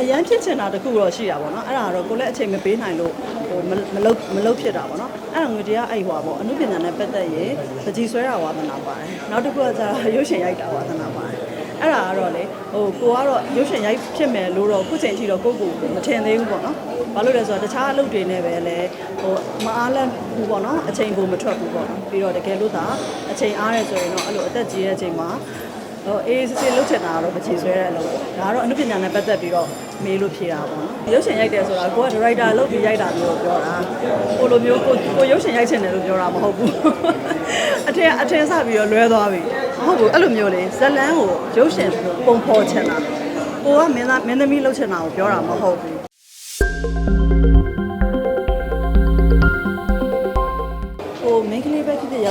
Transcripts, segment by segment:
အရန်ဖြစ်ချင်တာတခုတော့ရှိတာပေါ့နော်အဲ့ဒါကတော့ကိုလည်းအချိန်မပေးနိုင်လို့ဟိုမမလုပ်မလုပ်ဖြစ်တာပေါ့နော်အဲ့ဒါငွေတရားအဲ့ဟွာပေါ့အမှုပညာနဲ့ပတ်သက်ရင်ပကြီးဆွဲတာဝါသနာပါတယ်နောက်တစ်ခုကကျတော့ရုပ်ရှင်ရိုက်တာဝါသနာပါတယ်အဲ့ဒါကတော့လေဟိုကိုကတော့ရုပ်ရှင်ရိုက်ဖြစ်မယ်လို့တော့ခုချိန်ထိတော့ကိုကိုမထင်သေးဘူးပေါ့နော်ဘာလို့လဲဆိုတော့တခြားအလုပ်တွေနဲ့ပဲလဲဟိုမအားလန့်ဘူးပေါ့နော်အချိန်ကိုမထွက်ဘူးပေါ့နော်ပြီးတော့တကယ်လို့သာအချိန်အားရဆိုရင်တော့အဲ့လိုအသက်ကြီးတဲ့အချိန်မှာ ဟိုအေးစစ်စစ်လှုပ်ချင်တာကတော့မချေဆွဲတဲ့အလုပ်ပေါ့ဒါကတော့အနုပညာနဲ့ပတ်သက်ပြီးတော့မေးလို့ဖြေတာပေါ့နော်ရုပ်ရှင်ရိုက်တယ်ဆိုတာကိုကဒါရိုက်တာလုပ်ပြီးရိုက်တာမျိုးပြောတာကိုလိုမျိုးကိုကိုရုပ်ရှင်ရိုက်ချင်တယ်လို့ပြောတာမဟုတ်ဘူးအထင်အထင်စပြီးတော့လွဲသွားပြီမဟုတ်ဘူးအဲ့လိုမျိုးလေဇလန်းကိုရုပ်ရှင်ပုံဖော်ချင်တာကိုကမင်းသားမင်းသမီးလှုပ်ချင်တာကိုပြောတာမဟုတ်ဘူး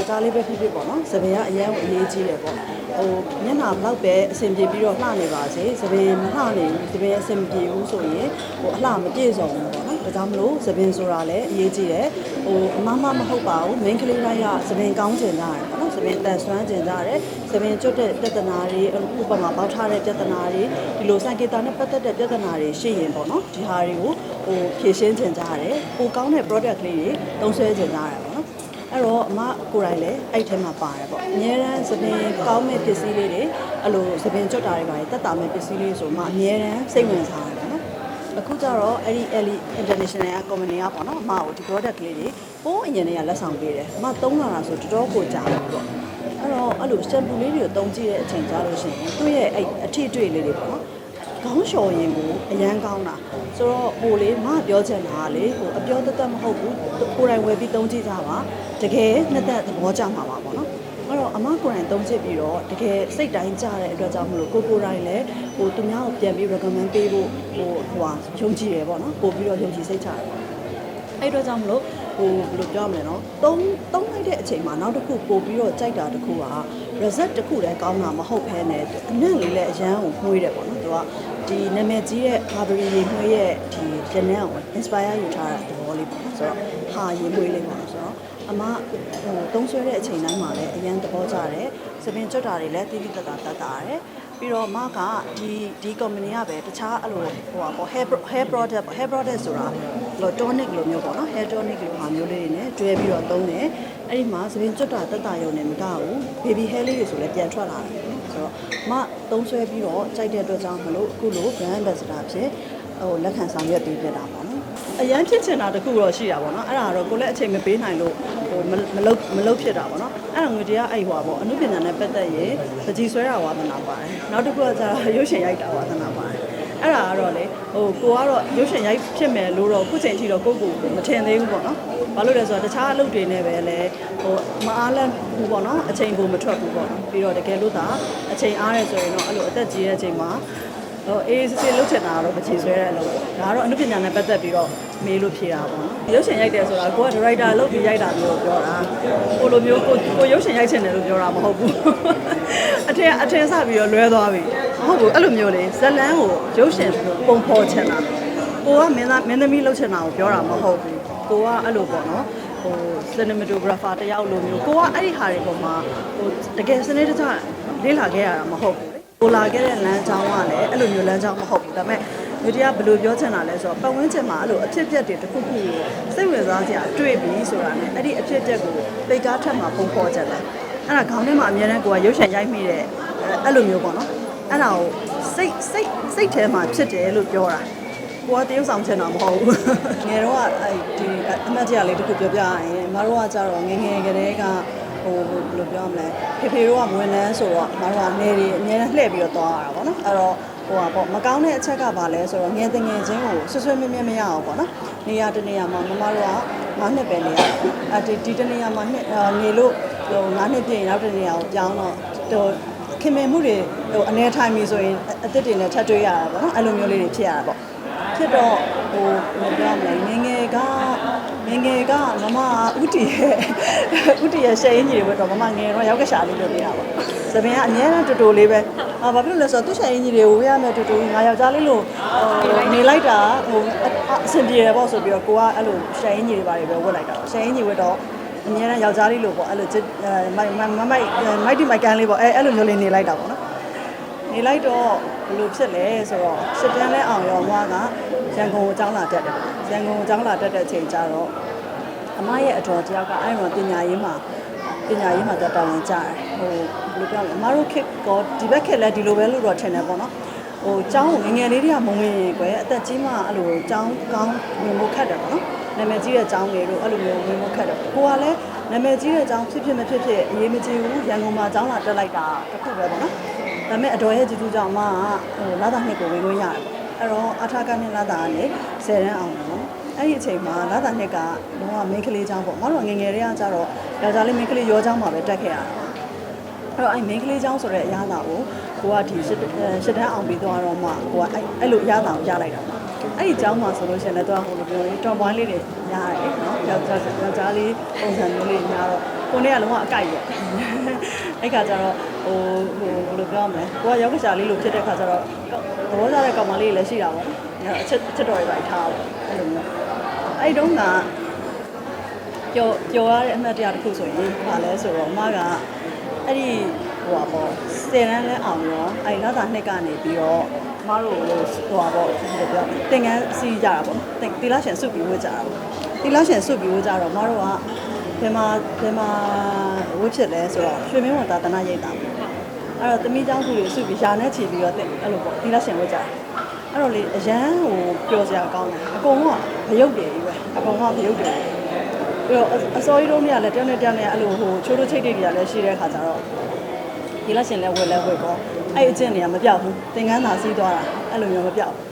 ယောက်ျားလေးပဲဖြစ်ဖြစ်ပေါ့နော်သပင်ကအရန်ကိုအရေးကြီးတယ်ပေါ့ဟိုမျက်နှာဘလောက်ပဲအဆင်ပြေပြီးတော့လှနေပါစေသပင်မလှနေဘူးသပင်အဆင်မပြေဘူးဆိုရင်ဟိုအလှမပြည့်စုံဘူးပေါ့နော်ဒါကြောင့်မလို့သပင်ဆိုတာလည်းအရေးကြီးတယ်ဟိုအမမမဟုတ်ပါဘူးမိန်းကလေးတိုင်းကသပင်ကောင်းကျင်ကြတယ်ပေါ့နော်သပင်တန်ဆွမ်းကျင်ကြတယ်သပင်ကျွတ်တဲ့ပြဿနာတွေဥပမာပေါက်ထားတဲ့ပြဿနာတွေဒီလိုစံကေတာနဲ့ပတ်သက်တဲ့ပြဿနာတွေရှိရင်ပေါ့နော်ဒီဟာတွေကိုဟိုဖြေရှင်းကျင်ကြတယ်ပိုကောင်းတဲ့ product ကလေးတွေသုံးစွဲကျင်ကြတယ်ပေါ့နော် အဲ့တော့အမကိုယ်တိုင်လည်းအဲ့ထဲမှာပါတယ်ပေါ့အများတန်းသပင်ကောင်းမဲ့ပစ္စည်းလေးတွေအဲ့လိုသပင်ကြွတာတွေပါတယ်တက်တာမဲ့ပစ္စည်းလေးဆိုမှအများတန်းစိတ်ဝင်စားတယ်ပေါ့နော်အခုကျတော့အဲ့ဒီ Ellie International က company ကပေါ့နော်အမကိုဒီ product ကလေးတွေပိုးအရင်တည်းကလက်ဆောင်ပေးတယ်အမသုံးလာတာဆိုတော်တော်ကိုကြာတယ်ပေါ့အဲ့တော့အဲ့လို shampoo လေးတွေကိုသုံးကြည့်တဲ့အချိန်ကြာလို့ရှိရင်သူ့ရဲ့အဲ့အထည်တွေ့လေးတွေပေါ့နော် ခေါင်းလျှော်ရင်ကိုအရန်ကောင်းတာဆိုတော့ဟိုလေမပြောချင်တာကလေဟိုအပြောတသက်မဟုတ်ဘူးကိုယ်တိုင်ဝယ်ပြီးသုံးကြည့်ကြပါတကယ်နှစ်သက်သဘောကျမှာပါပေါ့နော်အဲ့တော့အမကိုယ်တိုင်သုံးကြည့်ပြီးတော့တကယ်စိတ်တိုင်းကြတဲ့အတွက်ကြောင့်မလို့ကိုကိုယ်တိုင်လည်းဟိုသူများကိုပြန်ပြီး recommend ပေးဖို့ဟိုဟိုဟာယုံကြည်ရပေါ့နော်ပို့ပြီးတော့ယုံကြည်စိတ်ချရတယ်ပေါ့အဲ့အတွက်ကြောင့်မလို့ဟိုဘယ်လိုပြောမလဲနော်သုံးသုံးလိုက်တဲ့အချိန်မှာနောက်တစ်ခုပို့ပြီးတော့ကြိုက်တာတစ်ခုက result တစ်ခုလည်းကောင်းတာမဟုတ်ဘဲနဲ့အနံ့လေးလည်းအရန်ကိုမှုေးတယ်ပေါ့နော်သူကဒီနာမည်ကြီးတဲ့ Barbary ရေမှုေးရဲ့ဒီရနန်းကို inspire ယူထားတဲ့သဘောလေးပေါ့နော်ဆိုတော့ဟာရေမှုေးလေးပေါ့နော်ဆိုတော့အမဟိုသုံးဆွဲတဲ့အချိန်တိုင်းမှာလည်းအရန်သဘောကျတယ်သပင်ကျွတ်တာတွေလည်းတိတိတတ်တာတတ်တာတယ်ပြီးတော့မကဒီဒီ company ကပဲတခြားအဲ့လိုဟိုပါပေါ့ hair pro- hair product ပေါ့ hair product ဆိုတာဘယ်လို tonic လိုမျိုးပေါ့နော် hair tonic လိုဟာမျိုးလေးတွေနဲ့တွဲပြီးတော့သုံးတယ်အဲ့ဒီမှာသပင်ကျွတ်တာတက်တာရုံနဲ့မကဘူး baby hair လေးတွေဆိုလည်းပြန်ထွက်လာတယ်ပေါ့နော်ဆိုတော့မသုံးဆွဲပြီးတော့ကြိုက်တဲ့အတွက်ကြောင့်မလို့အခုလို brand ambassador ဖြစ်ဟိုလက်ခံဆောင်ရွက်ပေးပြတာပေါ့နော်အရန်ဖြစ်ချင်တာတခုတော့ရှိတာပေါ့နော်အဲ့ဒါကတော့ကိုလည်းအချိန်မပေးနိုင်လို့ဟိုမမလုပ်မလုပ်ဖြစ်တာပေါ့နော်အဲ့ဒါငွေတရားအဲ့ဟွာပေါ့အမှုပညာနဲ့ပတ်သက်ရင်ပကြီးဆွဲတာဝါသနာပါတယ်နောက်တစ်ခုကကျတော့ရုပ်ရှင်ရိုက်တာဝါသနာပါတယ် အဲ့ဒါကတော့လေဟိုကိုကတော့ရုပ်ရှင်ရိုက်ဖြစ်မယ်လို့တော့ခုချိန်ထိတော့ကိုကိုမထင်သေးဘူးပေါ့နော်ဘာလို့လဲဆိုတော့တခြားအလုပ်တွေနဲ့ပဲလဲဟိုမအားလန့်ဘူးပေါ့နော်အချိန်ကိုမထွက်ဘူးပေါ့နော်ပြီးတော့တကယ်လို့သာအချိန်အားရဆိုရင်တော့အဲ့လိုအသက်ကြီးတဲ့အချိန်မှာဟိုအေးစစ်စစ်လှုပ်ချင်တာကတော့မချေဆွဲတဲ့အလုပ်ပေါ့ဒါကတော့အနုပညာနဲ့ပတ်သက်ပြီးတော့မေးလို့ဖြေတာပေါ့နော်ရုပ်ရှင်ရိုက်တယ်ဆိုတာကိုကဒါရိုက်တာလုပ်ပြီးရိုက်တာမျိုးပြောတာကိုလိုမျိုးကိုကိုရုပ်ရှင်ရိုက်ချင်တယ်လို့ပြောတာမဟုတ်ဘူးအထင်အထင်စပြီးတော့လွဲသွားပြီ မဟုတ်ဘူးအဲ့လိုမျိုးလေဇလန်းကိုရုပ်ရှင်ပုံဖော်ချင်တာကိုကမင်းသားမင်းသမီးလှုပ်ချင်တာကိုပြောတာမဟုတ်ဘူးကိုကအဲ့လိုပေါ့နော်ဟို cinematographer တယောက်လိုမျိုးကိုကအဲ့ဒီဟာတွေပေါ်မှာဟိုတကယ်စနေတကျလေ့လာခဲ့ရတာမဟုတ်ဘူးလေကိုလာခဲ့တဲ့လမ်းကြောင်းကလည်းအဲ့လိုမျိုးလမ်းကြောင်းမဟုတ်ဘူးဒါပေမဲ့လူတရားဘယ်လိုပြောချင်တာလဲဆိုတော့ပတ်ဝန်းကျင်မှာအဲ့လိုအဖြစ်အပျက်တွေတစ်ခုခုကိုစိတ်ဝင်စားစရာတွေ့ပြီဆိုတာနဲ့အဲ့ဒီအဖြစ်အပျက်ကိုပိတ်ကားထက်မှာပုံဖော်ချင်တယ်အဲ့ဒါခေါင်းထဲမှာအများနဲ့ကိုကရုပ်ရှင်ရိုက်မိတဲ့အဲ့လိုမျိုးပေါ့နော် အဲ့ဒါကိုစိတ်စိတ်စိတ်ထဲမှာဖြစ်တယ်လို့ပြောတာကိုကတရုပ်ဆောင်ချင်တာမဟုတ်ဘူးငယ်တော့ကအဲ့ဒီအမတ်တရားလေးတစ်ခုပြောပြရရင်မတို့ကကြတော့ငယ်ငယ်ကလေးကဟိုဘယ်လိုပြောမလဲဖေဖေတို့ကမဝင်နှန်းဆိုတော့မတို့ကနေတွေအများနဲ့လှည့်ပြီးတော့သွားရတာပေါ့နော်အဲ့တော့ဟိုပါပေါ့မကောင်းတဲ့အချက်ကဘာလဲဆိုတော့ငယ်တငယ်ချင်းကိုဆွဆွဲမြဲမြဲမရအောင်ပေါ့နော်နေရာတနေရာမှာမမတို့ကငါးနှစ်ပဲနေရတာအဲ့ဒီဒီတနေရာမှာနှစ်နေလို့ဟိုငါးနှစ်ပြည့်ရင်နောက်တနေရာကိုပြောင်းတော့ဟို ခင်မင်မှုတွေဟိုအနေထိုင်ပြီဆိုရင်အသစ်တွေနဲ့ထပ်တွေ့ရတာပေါ့နော်အဲ့လိုမျိုးလေးတွေဖြစ်ရတာပေါ့ဖြစ်တော့ဟိုဘယ်လိုပြောမလဲငယ်ငယ်ကငယ်ငယ်ကမမဥတီရဲ့ဥတီရဲ့ရှယ်ရင်းကြီးတွေဘက်တော့မမငယ်တော့ရောက်ကရှာလေးလုပ်နေတာပေါ့သပင်ကအများနဲ့တူတူလေးပဲအာဘာဖြစ်လို့လဲဆိုတော့သူ့ရှယ်ရင်းကြီးတွေကိုဝေးရမယ်တူတူငါယောက်ျားလေးလို့ဟိုနေလိုက်တာဟိုအဆင်ပြေတယ်ပေါ့ဆိုပြီးတော့ကိုကအဲ့လိုရှယ်ရင်းကြီးတွေပါတယ်ပဲဝတ်လိုက်တာရှယ်ရင်းကြီးဝတ်တော့ အများနဲ့ယောက်ျားလေးလို့ပေါ့အဲ့လိုမိုက်မိုက်မိုက်မိုက်ဒီမိုက်ကန်လေးပေါ့အဲအဲ့လိုမျိုးလေးနေလိုက်တာပေါ့နော်ဟနေလိုက်တော့ဘယ်လိုဖြစ်လဲဆိုတော့စစ်တမ်းလဲအောင်ရောအမကရန်ကုန်ကိုကျောင်းလာတက်တယ်ရန်ကုန်ကိုကျောင်းလာတက်တဲ့အချိန်ကျတော့အမရဲ့အတော်တယောက်ကအဲ့တော့ပညာရေးမှာပညာရေးမှာတော့တာဝန်ကျတယ်ဟိုဘယ်လိုပြောလဲအမတို့ခစ်ကောဒီဘက်ခစ်လဲဒီလိုပဲလို့တော့ထင်တယ်ပေါ့နော်ဟိုကျောင်းကိုငယ်ငယ်လေးတွေကမဝင်ရင်ကွယ်အသက်ကြီးမှအဲ့လိုကျောင်းကောင်းဝင်ဖို့ခက်တယ်ပေါ့နော် နာမည်ကြီးတဲ့ကျောင်းတွေတို့အဲ့လိုမျိုးဝင်ဖို့ခက်တယ်ကိုကလည်းနာမည်ကြီးတဲ့ကျောင်းဖြစ်ဖြစ်မဖြစ်ဖြစ်အရေးမကြီးဘူးရန်ကုန်မှာကျောင်းလာတက်လိုက်တာတစ်ခုပဲပေါ့နော်ဒါပေမဲ့အတော်ရဲ့ကြည့်ကြကြောင့်အမကဟိုလာတာနှစ်ကိုဝင်ခွင့်ရတယ်ပေါ့အဲ့တော့အထာကနဲ့လာတာကနေ10ရန်အောင်ပေါ့အဲ့ဒီအချိန်မှာလာတာနှစ်ကလုံးဝမင်းကလေးချောင်းပေါ့မတို့ကငယ်ငယ်လေးကကြတော့ယောက်ျားလေးမင်းကလေးရောချောင်းမှာပဲတက်ခဲ့ရတာအဲ့တော့အဲ့မင်းကလေးချောင်းဆိုတဲ့အရာသာကိုကိုကဒီရှစ်ရှစ်တန်းအောင်ပြီးသွားတော့မှကိုကအဲ့အဲ့လိုအရာသာကိုရလိုက်တာပေါ့ အဲ့ဒီကျောင်းမှာဆိုလို့ရှိရင်လည်းတော့ဟိုလိုပြောရင်တော်ပွိုင်းလေးတွေညားတယ်နော်ယောက်ျားယောက်ျားလေးပုံစံမျိုးလေးညားတော့ကိုနဲ့ကလုံးဝအကြိုက်ရဲ့အဲ့ခါကျတော့ဟိုဟိုဘယ်လိုပြောမလဲကိုကယောက်ျားလေးလိုဖြစ်တဲ့ခါကျတော့သဘောကျတဲ့ကောင်မလေးတွေလည်းရှိတာပေါ့နော်အချက်အချက်တော်တွေပါထားပေါ့အဲ့လိုမျိုးအဲ့တုန်းကပျော်ပျော်ရတဲ့အမှတ်တရတစ်ခုဆိုရင်ဘာလဲဆိုတော့အမကအဲ့ဒီ ဟိုပါပေါ့ဆယ်တန်းလဲအောင်ရောအဲ့လာတာနှစ်ကနေပြီးတော့အမတို့ဟိုဟိုပါပေါ့ဒီလိုပြောတင်ကန်းစီးကြတာပေါ့တင်တီလာရှင်စုပြီးဝတ်ကြတာပေါ့တီလာရှင်စုပြီးဝတ်ကြတော့အမတို့ကဘယ်မှာဘယ်မှာဝတ်ဖြစ်လဲဆိုတော့ရွှေမင်းဝန်သာသနာရိပ်တာပေါ့အဲ့တော့သမီးเจ้าသူတွေစုပြီးရှာနဲ့ချီပြီးတော့တင်အဲ့လိုပေါ့တီလာရှင်ဝတ်ကြတာအဲ့တော့လေအရန်ဟိုပျော်စရာကောင်းတယ်အကုန်လုံးကဗရုပ်တယ်ကြီးပဲအကုန်လုံးကဗရုပ်တယ် ပြီးတော့အစောကြီးတို့မြလည်းတယောက်နဲ့တယောက်နဲ့အဲ့လိုဟိုချိုးတို့ချိတ်တိတ်တွေကလည်းရှိတဲ့ခါကျတော့ ဒီလက်ရှင်လည်းဝယ်လဲဝယ်ပေါ့အဲ့အကျင့်တွေကမပြောက်ဘူးသင်္ကန်းသာစီးသွားတာအဲ့လိုမျိုးမပြောက်ဘူး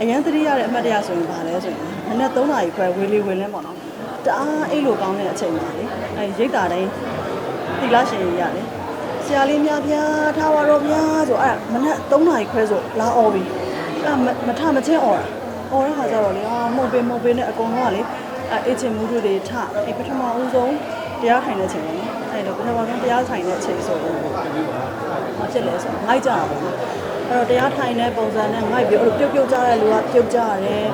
အရန်သတိရတဲ့အမှတ်တရဆိုရင်ဗာလဲဆိုရင်မနေ့3နာရီခွဲဝေးလေးဝေးလင်းပေါ့နော်တအားအဲ့လိုကောင်းတဲ့အချိန်ပါလေအဲ့ရိတ်တာတိုင်းဒီလက်ရှင်ကြီးရတယ်ဆရာလေးများဗျာထားပါတော့ဗျာဆိုအဲ့မနေ့3နာရီခွဲဆိုလာអော်ပြီအဲ့မထမချင်းអော်တာអော်တဲ့ခါကျတော့လေအာမှုတ်ပေးမှုတ်ပေးနဲ့အကုန်လုံးကလေ အဲအချင်းမှုတို့တွေထအဲပထမဦးဆုံးတရားထိုင်တဲ့ချိန်ပေါ့နော် အဲလိုပထမဆုံးတရားထိုင်တဲ့ချိန်ဆိုတော့ဘာဖြစ်လဲဆိုတော့ငိုက်ကြတာပေါ့နော်အဲ့တော့တရားထိုင်တဲ့ပုံစံနဲ့ငိုက်ပြီးအဲ့လိုပြုတ်ပြုတ်ကြတဲ့လူကပြုတ်ကြရတယ်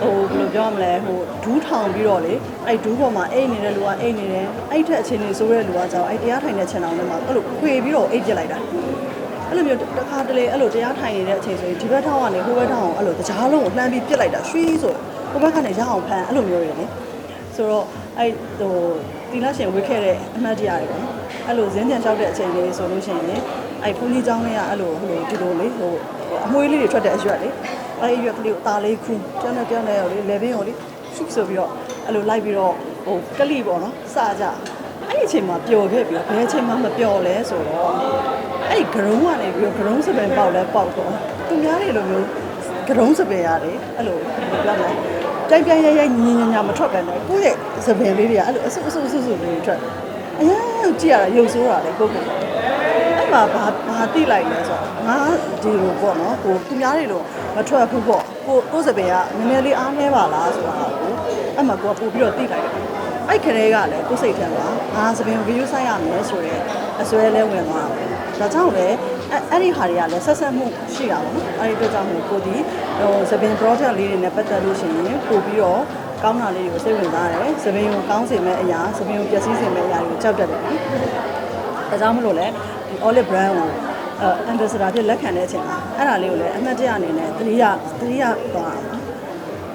ဟိုဘယ်လိုပြောမလဲဟိုဒူးထောင်ပြီးတော့လေအဲ့ဒူးပေါ်မှာအိတ်နေတဲ့လူကအိတ်နေတယ်အဲ့ထက်အချိန်နေဆိုးတဲ့လူကကြောင့်အဲ့တရားထိုင်တဲ့ခြံအောင်ထဲမှာအဲ့လိုခွေပြီးတော့အိတ်ပြစ်လိုက်တာအဲ့လိုမျိုးတစ်ခါတလေအဲ့လိုတရားထိုင်နေတဲ့အချိန်ဆိုရင်ဒီဘက်ထောင်းကနေဟိုဘက်ထောင်းအောင်အဲ့လိုတကြားလုံးကိုလှမ်းပြီးပြစ်လိုက်တာရွှီးဆိုဟိုဘက်ကနေရအောင်ဖမ်းအဲ့လိုမျိုးတွေလေဆိုတော့အဲ့ဟို တီလရှင်ဝေခဲ့တဲ့အမှတ်တရတွေပေါ့နော်အဲ့လိုဇင်းကြံလျှောက်တဲ့အချိန်လေးဆိုလို့ရှိရင်အဲ့ဖူးကြီးចောင်းလေးကအဲ့လိုဟိုဒီလိုလေးဟိုအမွှေးလေးတွေထွက်တဲ့အရွက်လေးအဲ့ဒီအရွက်ကလေးကိုตาလေးခူးတန်းတန်းလေးရောလေးလေဘင်းရောလေးရှုပ်ဆိုပြီးတော့အဲ့လိုလိုက်ပြီးတော့ဟိုကလိပေါ့နော်စကြအဲ့ဒီအချိန်မှာပျော်ခဲ့ပြီးဘယ်အချိန်မှမပျော်လဲဆိုတော့အဲ့ဒီဂရုံးကနေပြီးတော့ဂရုံးစပယ်ပေါက်လဲပေါက်တော့သူများတွေလိုမျိုးဂရုံးစပယ်ရတယ်အဲ့လိုပြောလိုက် က်ပြိုင်ရိုက်ရိုက်ညင်ညင်ညာမထွက်ကန်တယ်ကိုယ့်ရဲ့သပင်လေးတွေကအဲ့လိုအဆုပ်အဆုပ်အဆုပ်အဆုပ်လေးတွေထွက်အရင်ကြည့်ရတာရုပ်ဆိုးတာလေကိုယ့်ကိုယ်အဲ့မှာဘာဘာတိလိုက်လဲဆိုတော့ငါဒီလိုပေါ့နော်ကိုသူများတွေလို့မထွက်ဘူးပေါ့ကိုကိုယ်သပင်ကနည်းနည်းလေးအားနေပါလားဆိုတာကိုအဲ့မှာကိုကပို့ပြီးတော့တိလိုက်တယ်အဲ့ခရဲကလည်းကိုယ်စိတ်ထဲမှာငါသပင်ဗီဒီယိုဆိုင်ရမယ်ဆိုတော့အစွဲလဲဝင်သွားတာဒါကြောင့်လေအဲ့ အဲ့ဒီဟာတွေကလည်းဆက်ဆက်မှုရှိတာပေါ့နော်အဲ့ဒီအတွက်ကြောင့်မို့ကိုဒီဟိုသပင် project လေးတွေနဲ့ပတ်သက်လို့ရှိရင်ပို့ပြီးတော့ကောင်းတာလေးတွေကိုစိတ်ဝင်စားတယ်သပင်ကိုကောင်းစေမဲ့အရာသပင်ကိုပျက်စီးစေမဲ့အရာတွေကိုကြောက်တတ်တယ်နော်ဒါကြောင့်မလို့လဲဒီ olive brand ကိုအဲ ambassador ဖြစ်လက်ခံတဲ့အချိန်မှာအဲ့ဒါလေးကိုလည်းအမှတ်တရအနေနဲ့သတိရသတိရသွားတာပေါ့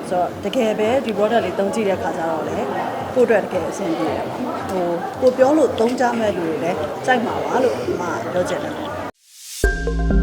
ဆိုတော့တကယ်ပဲဒီ product လေးသုံးကြည့်တဲ့အခါကျတော့လေကိုယ့်အတွက်တကယ်အဆင်ပြေတယ်ပေါ့ဟိုကိုပြောလို့သုံးကြမဲ့လူတွေလည်းကြိုက်မှာပါလို့အမပြောချင်တယ် you